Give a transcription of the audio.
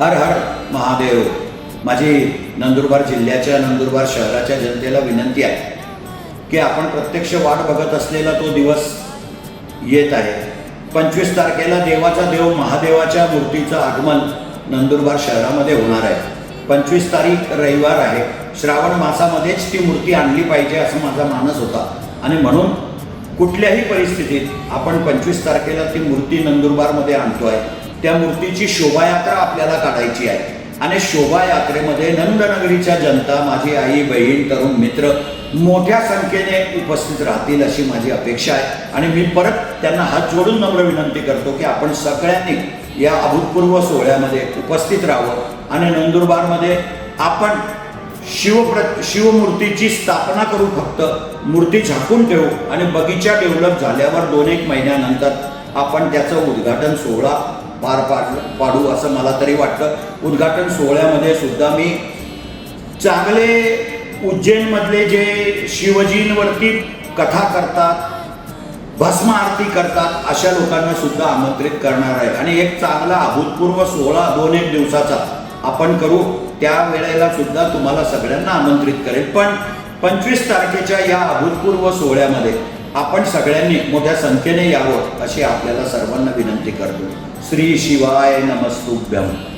हर हर महादेव. माझी नंदुरबार जिल्ह्याच्या नंदुरबार शहराच्या जनतेला विनंती आहे की आपण प्रत्यक्ष वाट बघत असलेला तो दिवस येत आहे. पंचवीस तारखेला देवाचा देव महादेवाच्या मूर्तीचं आगमन नंदुरबार शहरामध्ये होणार आहे. पंचवीस तारीख रविवार आहे. श्रावण मासामध्येच ती मूर्ती आणली पाहिजे असं माझा मानस होता. आणि म्हणून कुठल्याही परिस्थितीत आपण पंचवीस तारखेला ती मूर्ती नंदुरबारमध्ये आणतो आहे त्या मूर्तीची शोभायात्रा आपल्याला काढायची आहे. आणि शोभायात्रेमध्ये नंदनगरीच्या जनता माझी आई बहीण तरुण मित्र मोठ्या संख्येने उपस्थित राहतील अशी माझी अपेक्षा आहे. आणि मी परत त्यांना हात जोडून नम्र विनंती करतो की आपण सगळ्यांनी या अभूतपूर्व सोहळ्यामध्ये उपस्थित राहावं. आणि नंदुरबारमध्ये आपण शिवप्र शिवमूर्तीची स्थापना करू फक्त. मूर्ती झाकून ठेवू आणि बगीचा डेव्हलप झाल्यावर दोन एक महिन्यानंतर आपण त्याचं उद्घाटन सोहळा पार पाड पाडू असं मला तरी वाटतं उद्घाटन सोहळ्यामध्ये सुद्धा मी चांगले उज्जैनमधले जे शिवजींवरती कथा करतात भस्म आरती करतात अशा लोकांना सुद्धा आमंत्रित करणार आहे. आणि एक चांगला अभूतपूर्व सोहळा दोन एक दिवसाचा आपण करू त्या वेळेला सुद्धा तुम्हाला सगळ्यांना आमंत्रित करेल. पण पंचवीस तारखेच्या या अभूतपूर्व सोहळ्यामध्ये आपण सगळ्यांनी मोठ्या संख्येने यावं अशी आपल्याला सर्वांना विनंती करतो. श्री शिवाय नमस्तुभ्यम.